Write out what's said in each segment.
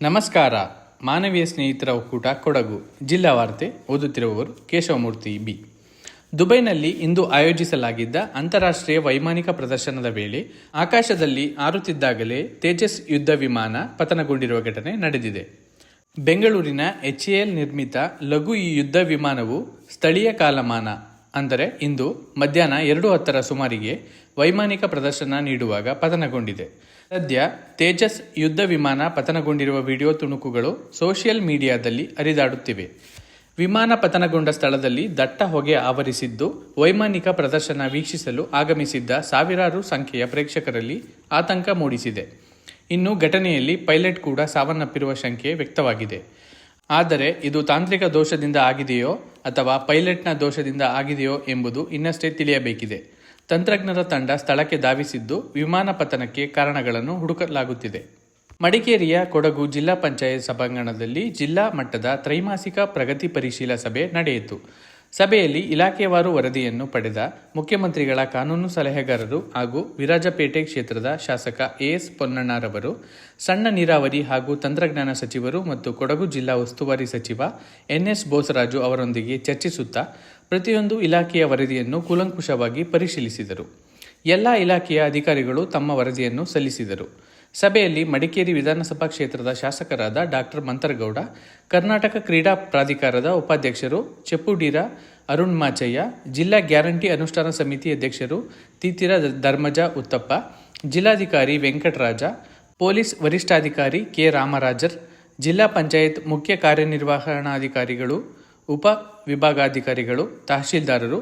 ನಮಸ್ಕಾರ. ಮಾನವೀಯ ಸ್ನೇಹಿತರ ಒಕ್ಕೂಟ ಕೊಡಗು. ಜಿಲ್ಲಾ ವಾರ್ತೆ ಓದುತ್ತಿರುವವರು ಕೇಶವಮೂರ್ತಿ ಬಿ. ದುಬೈನಲ್ಲಿ ಇಂದು ಆಯೋಜಿಸಲಾಗಿದ್ದ ಅಂತಾರಾಷ್ಟ್ರೀಯ ವೈಮಾನಿಕ ಪ್ರದರ್ಶನದ ವೇಳೆ ಆಕಾಶದಲ್ಲಿ ಆರುತ್ತಿದ್ದಾಗಲೇ ತೇಜಸ್ ಯುದ್ಧ ವಿಮಾನ ಪತನಗೊಂಡಿರುವ ಘಟನೆ ನಡೆದಿದೆ. ಬೆಂಗಳೂರಿನ ಎಚ್ಎಎಲ್ ನಿರ್ಮಿತ ಲಘು ಈ ಯುದ್ಧ ವಿಮಾನವು ಸ್ಥಳೀಯ ಕಾಲಮಾನ, ಅಂದರೆ ಇಂದು ಮಧ್ಯಾಹ್ನ ಎರಡು ಹತ್ತರ ಸುಮಾರಿಗೆ ವೈಮಾನಿಕ ಪ್ರದರ್ಶನ ನೀಡುವಾಗ ಪತನಗೊಂಡಿದೆ. ಸದ್ಯ ತೇಜಸ್ ಯುದ್ಧ ವಿಮಾನ ಪತನಗೊಂಡಿರುವ ವಿಡಿಯೋ ತುಣುಕುಗಳು ಸೋಷಿಯಲ್ ಮೀಡಿಯಾದಲ್ಲಿ ಹರಿದಾಡುತ್ತಿವೆ. ವಿಮಾನ ಪತನಗೊಂಡ ಸ್ಥಳದಲ್ಲಿ ದಟ್ಟ ಹೊಗೆ ಆವರಿಸಿದ್ದು ವೈಮಾನಿಕ ಪ್ರದರ್ಶನ ವೀಕ್ಷಿಸಲು ಆಗಮಿಸಿದ್ದ ಸಾವಿರಾರು ಸಂಖ್ಯೆಯ ಪ್ರೇಕ್ಷಕರಲ್ಲಿ ಆತಂಕ ಮೂಡಿಸಿದೆ. ಇನ್ನು ಘಟನೆಯಲ್ಲಿ ಪೈಲಟ್ ಕೂಡ ಸಾವನ್ನಪ್ಪಿರುವ ಶಂಕೆ ವ್ಯಕ್ತವಾಗಿದೆ. ಆದರೆ ಇದು ತಾಂತ್ರಿಕ ದೋಷದಿಂದ ಆಗಿದೆಯೋ ಅಥವಾ ಪೈಲಟ್ನ ದೋಷದಿಂದ ಆಗಿದೆಯೋ ಎಂಬುದು ಇನ್ನಷ್ಟೇ ತಿಳಿಯಬೇಕಿದೆ. ತಂತ್ರಜ್ಞರ ತಂಡ ಸ್ಥಳಕ್ಕೆ ಧಾವಿಸಿದ್ದು ವಿಮಾನ ಪತನಕ್ಕೆ ಕಾರಣಗಳನ್ನು ಹುಡುಕಲಾಗುತ್ತಿದೆ. ಮಡಿಕೇರಿಯ ಕೊಡಗು ಜಿಲ್ಲಾ ಪಂಚಾಯತ್ ಸಭಾಂಗಣದಲ್ಲಿ ಜಿಲ್ಲಾ ಮಟ್ಟದ ತ್ರೈಮಾಸಿಕ ಪ್ರಗತಿ ಪರಿಶೀಲ ಸಭೆ ನಡೆಯಿತು. ಸಭೆಯಲ್ಲಿ ಇಲಾಖೆವಾರು ವರದಿಯನ್ನು ಪಡೆದ ಮುಖ್ಯಮಂತ್ರಿಗಳ ಕಾನೂನು ಸಲಹೆಗಾರರು ಹಾಗೂ ವಿರಾಜಪೇಟೆ ಕ್ಷೇತ್ರದ ಶಾಸಕ ಎಎಸ್ ಪೊನ್ನಣ್ಣರವರು, ಸಣ್ಣ ನೀರಾವರಿ ಹಾಗೂ ತಂತ್ರಜ್ಞಾನ ಸಚಿವರು ಮತ್ತು ಕೊಡಗು ಜಿಲ್ಲಾ ಉಸ್ತುವಾರಿ ಸಚಿವ ಎನ್ಎಸ್ ಬೋಸರಾಜು ಅವರೊಂದಿಗೆ ಚರ್ಚಿಸುತ್ತಾ ಪ್ರತಿಯೊಂದು ಇಲಾಖೆಯ ವರದಿಯನ್ನು ಕೂಲಂಕುಷವಾಗಿ ಪರಿಶೀಲಿಸಿದರು. ಎಲ್ಲ ಇಲಾಖೆಯ ಅಧಿಕಾರಿಗಳು ತಮ್ಮ ವರದಿಯನ್ನು ಸಲ್ಲಿಸಿದರು. ಸಭೆಯಲ್ಲಿ ಮಡಿಕೇರಿ ವಿಧಾನಸಭಾ ಕ್ಷೇತ್ರದ ಶಾಸಕರಾದ ಡಾಕ್ಟರ್ ಮಂತರಗೌಡ, ಕರ್ನಾಟಕ ಕ್ರೀಡಾ ಪ್ರಾಧಿಕಾರದ ಉಪಾಧ್ಯಕ್ಷರು ಚೆಪ್ಪುಡೀರ ಅರುಣ್ ಮಾಚಯ್ಯ, ಜಿಲ್ಲಾ ಗ್ಯಾರಂಟಿ ಅನುಷ್ಠಾನ ಸಮಿತಿ ಅಧ್ಯಕ್ಷರು ತೀತಿರ ಧರ್ಮಜ ಉತ್ತಪ್ಪ, ಜಿಲ್ಲಾಧಿಕಾರಿ ವೆಂಕಟರಾಜ, ಪೊಲೀಸ್ ವರಿಷ್ಠಾಧಿಕಾರಿ ಕೆ ರಾಮರಾಜರ್, ಜಿಲ್ಲಾ ಪಂಚಾಯತ್ ಮುಖ್ಯ ಕಾರ್ಯನಿರ್ವಹಣಾಧಿಕಾರಿಗಳು, ಉಪ ವಿಭಾಗಾಧಿಕಾರಿಗಳು, ತಹಶೀಲ್ದಾರರು,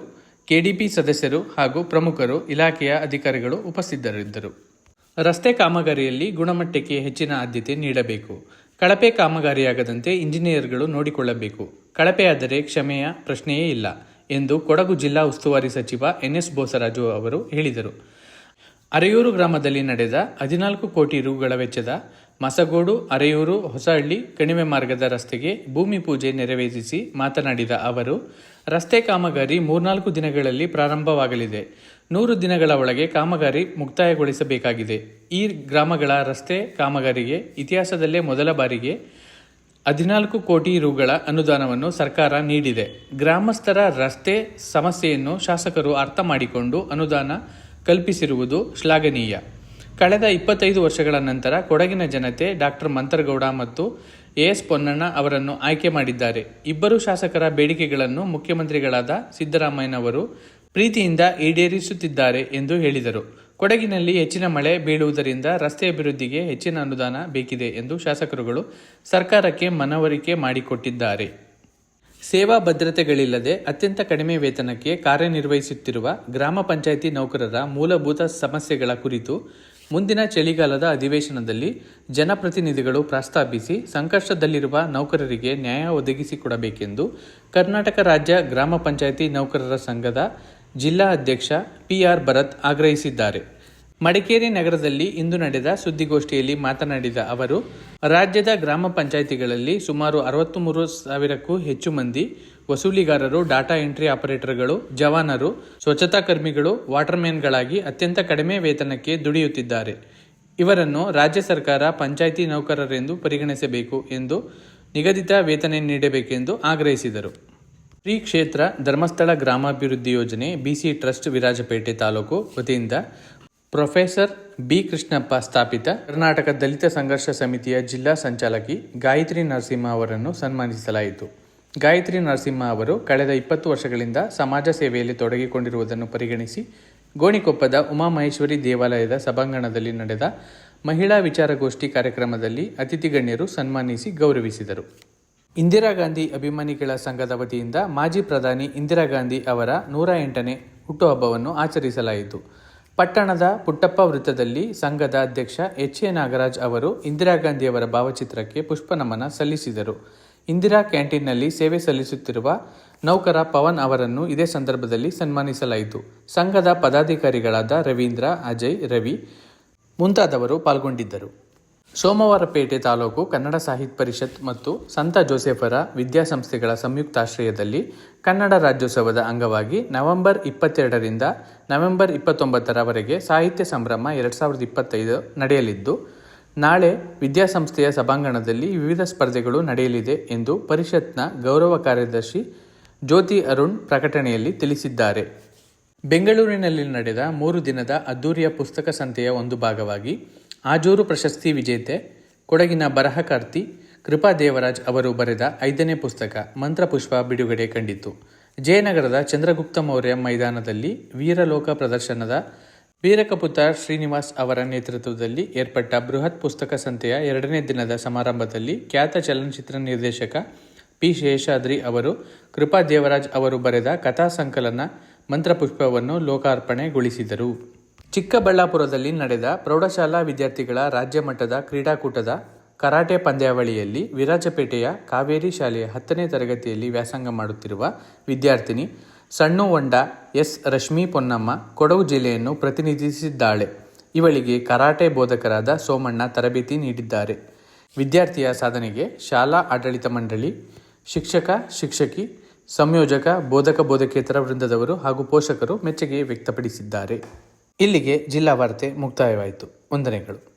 ಕೆಡಿಪಿ ಸದಸ್ಯರು ಹಾಗೂ ಪ್ರಮುಖರು ಇಲಾಖೆಯ ಅಧಿಕಾರಿಗಳು ಉಪಸ್ಥಿತರಿದ್ದರು. ರಸ್ತೆ ಕಾಮಗಾರಿಯಲ್ಲಿ ಗುಣಮಟ್ಟಕ್ಕೆ ಹೆಚ್ಚಿನ ಆದ್ಯತೆ ನೀಡಬೇಕು. ಕಳಪೆ ಕಾಮಗಾರಿಯಾಗದಂತೆ ಇಂಜಿನಿಯರ್ಗಳು ನೋಡಿಕೊಳ್ಳಬೇಕು. ಕಳಪೆಯಾದರೆ ಕ್ಷಮೆಯ ಪ್ರಶ್ನೆಯೇ ಇಲ್ಲ ಎಂದು ಕೊಡಗು ಜಿಲ್ಲಾ ಉಸ್ತುವಾರಿ ಸಚಿವ ಎನ್ಎಸ್ ಬೋಸರಾಜು ಅವರು ಹೇಳಿದರು. ಅರೆಯೂರು ಗ್ರಾಮದಲ್ಲಿ ನಡೆದ ಹದಿನಾಲ್ಕು ಕೋಟಿ ರುಗಳ ವೆಚ್ಚದ ಮಸಗೋಡು, ಅರೆಯೂರು, ಹೊಸಹಳ್ಳಿ, ಕಣಿವೆ ಮಾರ್ಗದ ರಸ್ತೆಗೆ ಭೂಮಿ ಪೂಜೆ ನೆರವೇರಿಸಿ ಮಾತನಾಡಿದ ಅವರು ರಸ್ತೆ ಕಾಮಗಾರಿ ಮೂರ್ನಾಲ್ಕು ದಿನಗಳಲ್ಲಿ ಪ್ರಾರಂಭವಾಗಲಿದೆ. ನೂರು ದಿನಗಳ ಒಳಗೆ ಕಾಮಗಾರಿ ಮುಕ್ತಾಯಗೊಳಿಸಬೇಕಾಗಿದೆ. ಈ ಗ್ರಾಮಗಳ ರಸ್ತೆ ಕಾಮಗಾರಿಗೆ ಇತಿಹಾಸದಲ್ಲೇ ಮೊದಲ ಬಾರಿಗೆ ಹದಿನಾಲ್ಕು ಕೋಟಿ ರುಗಳ ಅನುದಾನವನ್ನು ಸರ್ಕಾರ ನೀಡಿದೆ. ಗ್ರಾಮಸ್ಥರ ರಸ್ತೆ ಸಮಸ್ಯೆಯನ್ನು ಶಾಸಕರು ಅರ್ಥ ಮಾಡಿಕೊಂಡು ಅನುದಾನ ಕಲ್ಪಿಸಿರುವುದು ಶ್ಲಾಘನೀಯ. ಕಳೆದ ಇಪ್ಪತ್ತೈದು ವರ್ಷಗಳ ನಂತರ ಕೊಡಗಿನ ಜನತೆ ಡಾಕ್ಟರ್ ಮಂತರಗೌಡ ಮತ್ತು ಎಎಸ್ ಪೊನ್ನಣ್ಣ ಅವರನ್ನು ಆಯ್ಕೆ ಮಾಡಿದ್ದಾರೆ. ಇಬ್ಬರು ಶಾಸಕರ ಬೇಡಿಕೆಗಳನ್ನು ಮುಖ್ಯಮಂತ್ರಿಗಳಾದ ಸಿದ್ದರಾಮಯ್ಯನವರು ಪ್ರೀತಿಯಿಂದ ಈಡೇರಿಸುತ್ತಿದ್ದಾರೆ ಎಂದು ಹೇಳಿದರು. ಕೊಡಗಿನಲ್ಲಿ ಹೆಚ್ಚಿನ ಮಳೆ ಬೀಳುವುದರಿಂದ ರಸ್ತೆ ಅಭಿವೃದ್ಧಿಗೆ ಹೆಚ್ಚಿನ ಅನುದಾನ ಬೇಕಿದೆ ಎಂದು ಶಾಸಕರುಗಳು ಸರ್ಕಾರಕ್ಕೆ ಮನವರಿಕೆ ಮಾಡಿಕೊಟ್ಟಿದ್ದಾರೆ. ಸೇವಾ ಭದ್ರತೆಗಳಿಲ್ಲದೆ ಅತ್ಯಂತ ಕಡಿಮೆ ವೇತನಕ್ಕೆ ಕಾರ್ಯನಿರ್ವಹಿಸುತ್ತಿರುವ ಗ್ರಾಮ ಪಂಚಾಯಿತಿ ನೌಕರರ ಮೂಲಭೂತ ಸಮಸ್ಯೆಗಳ ಕುರಿತು ಮುಂದಿನ ಚಳಿಗಾಲದ ಅಧಿವೇಶನದಲ್ಲಿ ಜನಪ್ರತಿನಿಧಿಗಳು ಪ್ರಸ್ತಾಪಿಸಿ ಸಂಕಷ್ಟದಲ್ಲಿರುವ ನೌಕರರಿಗೆ ನ್ಯಾಯ ಒದಗಿಸಿಕೊಡಬೇಕೆಂದು ಕರ್ನಾಟಕ ರಾಜ್ಯ ಗ್ರಾಮ ಪಂಚಾಯಿತಿ ನೌಕರರ ಸಂಘದ ಜಿಲ್ಲಾ ಅಧ್ಯಕ್ಷ ಪಿಆರ್ ಭರತ್ ಆಗ್ರಹಿಸಿದ್ದಾರೆ. ಮಡಿಕೇರಿ ನಗರದಲ್ಲಿ ಇಂದು ನಡೆದ ಸುದ್ದಿಗೋಷ್ಠಿಯಲ್ಲಿ ಮಾತನಾಡಿದ ಅವರು, ರಾಜ್ಯದ ಗ್ರಾಮ ಪಂಚಾಯಿತಿಗಳಲ್ಲಿ ಸುಮಾರು ಅರವತ್ತ್ಮೂರು ಸಾವಿರಕ್ಕೂ ಹೆಚ್ಚು ಮಂದಿ ವಸೂಲಿಗಾರರು, ಡಾಟಾ ಎಂಟ್ರಿ ಆಪರೇಟರ್ಗಳು, ಜವಾನರು, ಸ್ವಚ್ಛತಾ ಕರ್ಮಿಗಳು, ವಾಟರ್ಮ್ಯಾನ್ಗಳಾಗಿ ಅತ್ಯಂತ ಕಡಿಮೆ ವೇತನಕ್ಕೆ ದುಡಿಯುತ್ತಿದ್ದಾರೆ. ಇವರನ್ನು ರಾಜ್ಯ ಸರ್ಕಾರ ಪಂಚಾಯಿತಿ ನೌಕರರೆಂದು ಪರಿಗಣಿಸಬೇಕು ಎಂದು ನಿಗದಿತ ವೇತನ ನೀಡಬೇಕೆಂದು ಆಗ್ರಹಿಸಿದರು. ಶ್ರೀ ಕ್ಷೇತ್ರ ಧರ್ಮಸ್ಥಳ ಗ್ರಾಮಾಭಿವೃದ್ಧಿ ಯೋಜನೆ ಬಿಸಿ ಟ್ರಸ್ಟ್ ವಿರಾಜಪೇಟೆ ತಾಲೂಕು ವತಿಯಿಂದ ಪ್ರೊಫೆಸರ್ ಬಿ ಕೃಷ್ಣಪ್ಪ ಸ್ಥಾಪಿತ ಕರ್ನಾಟಕ ದಲಿತ ಸಂಘರ್ಷ ಸಮಿತಿಯ ಜಿಲ್ಲಾ ಸಂಚಾಲಕಿ ಗಾಯತ್ರಿ ನರಸಿಂಹ ಅವರನ್ನು ಸನ್ಮಾನಿಸಲಾಯಿತು. ಗಾಯತ್ರಿ ನರಸಿಂಹ ಅವರು ಕಳೆದ ಇಪ್ಪತ್ತು ವರ್ಷಗಳಿಂದ ಸಮಾಜ ಸೇವೆಯಲ್ಲಿ ತೊಡಗಿಕೊಂಡಿರುವುದನ್ನು ಪರಿಗಣಿಸಿ ಗೋಣಿಕೊಪ್ಪದ ಉಮಾಮಹೇಶ್ವರಿ ದೇವಾಲಯದ ಸಭಾಂಗಣದಲ್ಲಿ ನಡೆದ ಮಹಿಳಾ ವಿಚಾರಗೋಷ್ಠಿ ಕಾರ್ಯಕ್ರಮದಲ್ಲಿ ಅತಿಥಿ ಗಣ್ಯರು ಸನ್ಮಾನಿಸಿ ಗೌರವಿಸಿದರು. ಇಂದಿರಾ ಗಾಂಧಿ ಅಭಿಮಾನಿಗಳ ಸಂಘದ ವತಿಯಿಂದ ಮಾಜಿ ಪ್ರಧಾನಿ ಇಂದಿರಾ ಗಾಂಧಿ ಅವರ ನೂರ ಎಂಟನೇ ಹುಟ್ಟುಹಬ್ಬವನ್ನು ಆಚರಿಸಲಾಯಿತು. ಪಟ್ಟಣದ ಪುಟ್ಟಪ್ಪ ವೃತ್ತದಲ್ಲಿ ಸಂಘದ ಅಧ್ಯಕ್ಷ ಎಚ್ ಎ ನಾಗರಾಜ್ ಅವರು ಇಂದಿರಾ ಗಾಂಧಿಯವರ ಭಾವಚಿತ್ರಕ್ಕೆ ಪುಷ್ಪನಮನ ಸಲ್ಲಿಸಿದರು. ಇಂದಿರಾ ಕ್ಯಾಂಟೀನ್ನಲ್ಲಿ ಸೇವೆ ಸಲ್ಲಿಸುತ್ತಿರುವ ನೌಕರ ಪವನ್ ಅವರನ್ನು ಇದೇ ಸಂದರ್ಭದಲ್ಲಿ ಸನ್ಮಾನಿಸಲಾಯಿತು. ಸಂಘದ ಪದಾಧಿಕಾರಿಗಳಾದ ರವೀಂದ್ರ, ಅಜಯ್, ರವಿ ಮುಂತಾದವರು ಪಾಲ್ಗೊಂಡಿದ್ದರು. ಸೋಮವಾರಪೇಟೆ ತಾಲೂಕು ಕನ್ನಡ ಸಾಹಿತ್ಯ ಪರಿಷತ್ ಮತ್ತು ಸಂತ ಜೋಸೆಫರ ವಿದ್ಯಾಸಂಸ್ಥೆಗಳ ಸಂಯುಕ್ತಾಶ್ರಯದಲ್ಲಿ ಕನ್ನಡ ರಾಜ್ಯೋತ್ಸವದ ಅಂಗವಾಗಿ ನವೆಂಬರ್ ಇಪ್ಪತ್ತೆರಡರಿಂದ ನವೆಂಬರ್ ಇಪ್ಪತ್ತೊಂಬತ್ತರವರೆಗೆ ಸಾಹಿತ್ಯ ಸಂಭ್ರಮ ಎರಡು ಸಾವಿರದ ಇಪ್ಪತ್ತೈದು ನಡೆಯಲಿದ್ದು, ನಾಳೆ ವಿದ್ಯಾಸಂಸ್ಥೆಯ ಸಭಾಂಗಣದಲ್ಲಿ ವಿವಿಧ ಸ್ಪರ್ಧೆಗಳು ನಡೆಯಲಿದೆ ಎಂದು ಪರಿಷತ್ನ ಗೌರವ ಕಾರ್ಯದರ್ಶಿ ಜ್ಯೋತಿ ಅರುಣ್ ಪ್ರಕಟಣೆಯಲ್ಲಿ ತಿಳಿಸಿದ್ದಾರೆ. ಬೆಂಗಳೂರಿನಲ್ಲಿ ನಡೆದ ಮೂರು ದಿನದ ಅದ್ದೂರಿಯ ಪುಸ್ತಕ ಸಂತೆಯ ಒಂದು ಭಾಗವಾಗಿ ಆಜೂರು ಪ್ರಶಸ್ತಿ ವಿಜೇತೆ, ಕೊಡಗಿನ ಬರಹಕರ್ತಿ ಕೃಪಾ ದೇವರಾಜ್ ಅವರು ಬರೆದ ಐದನೇ ಪುಸ್ತಕ ಮಂತ್ರಪುಷ್ಪ ಬಿಡುಗಡೆ ಕಂಡಿತು. ಜಯನಗರದ ಚಂದ್ರಗುಪ್ತ ಮೌರ್ಯ ಮೈದಾನದಲ್ಲಿ ವೀರಲೋಕ ಪ್ರದರ್ಶನದ ವೀರಕಪುತ್ರ ಶ್ರೀನಿವಾಸ್ ಅವರ ನೇತೃತ್ವದಲ್ಲಿ ಏರ್ಪಟ್ಟ ಬೃಹತ್ ಪುಸ್ತಕ ಸಂತೆಯ ಎರಡನೇ ದಿನದ ಸಮಾರಂಭದಲ್ಲಿ ಖ್ಯಾತ ಚಲನಚಿತ್ರ ನಿರ್ದೇಶಕ ಪಿ ಶೇಷಾದ್ರಿ ಅವರು ಕೃಪಾ ದೇವರಾಜ್ ಅವರು ಬರೆದ ಕಥಾ ಸಂಕಲನ ಮಂತ್ರಪುಷ್ಪವನ್ನು ಲೋಕಾರ್ಪಣೆಗೊಳಿಸಿದರು. ಚಿಕ್ಕಬಳ್ಳಾಪುರದಲ್ಲಿ ನಡೆದ ಪ್ರೌಢಶಾಲಾ ವಿದ್ಯಾರ್ಥಿಗಳ ರಾಜ್ಯ ಮಟ್ಟದ ಕ್ರೀಡಾಕೂಟದ ಕರಾಟೆ ಪಂದ್ಯಾವಳಿಯಲ್ಲಿ ವಿರಾಜಪೇಟೆಯ ಕಾವೇರಿ ಶಾಲೆಯ ಹತ್ತನೇ ತರಗತಿಯಲ್ಲಿ ವ್ಯಾಸಂಗ ಮಾಡುತ್ತಿರುವ ವಿದ್ಯಾರ್ಥಿನಿ ಸಣ್ಣು ಹೊಂಡ ಎಸ್ ರಶ್ಮಿ ಪೊನ್ನಮ್ಮ ಕೊಡಗು ಜಿಲ್ಲೆಯನ್ನು ಪ್ರತಿನಿಧಿಸಿದ್ದಾಳೆ. ಇವಳಿಗೆ ಕರಾಟೆ ಬೋಧಕರಾದ ಸೋಮಣ್ಣ ತರಬೇತಿ ನೀಡಿದ್ದಾರೆ. ವಿದ್ಯಾರ್ಥಿಯ ಸಾಧನೆಗೆ ಶಾಲಾ ಆಡಳಿತ ಮಂಡಳಿ, ಶಿಕ್ಷಕ, ಶಿಕ್ಷಕಿ, ಸಂಯೋಜಕ, ಬೋಧಕ ಬೋಧಕೇತರ ವೃಂದದವರು ಹಾಗೂ ಪೋಷಕರು ಮೆಚ್ಚುಗೆ ವ್ಯಕ್ತಪಡಿಸಿದ್ದಾರೆ. ಇಲ್ಲಿಗೆ ಜಿಲ್ಲಾ ವಾರ್ತೆ ಮುಕ್ತಾಯವಾಯಿತು. ವಂದನೆಗಳು.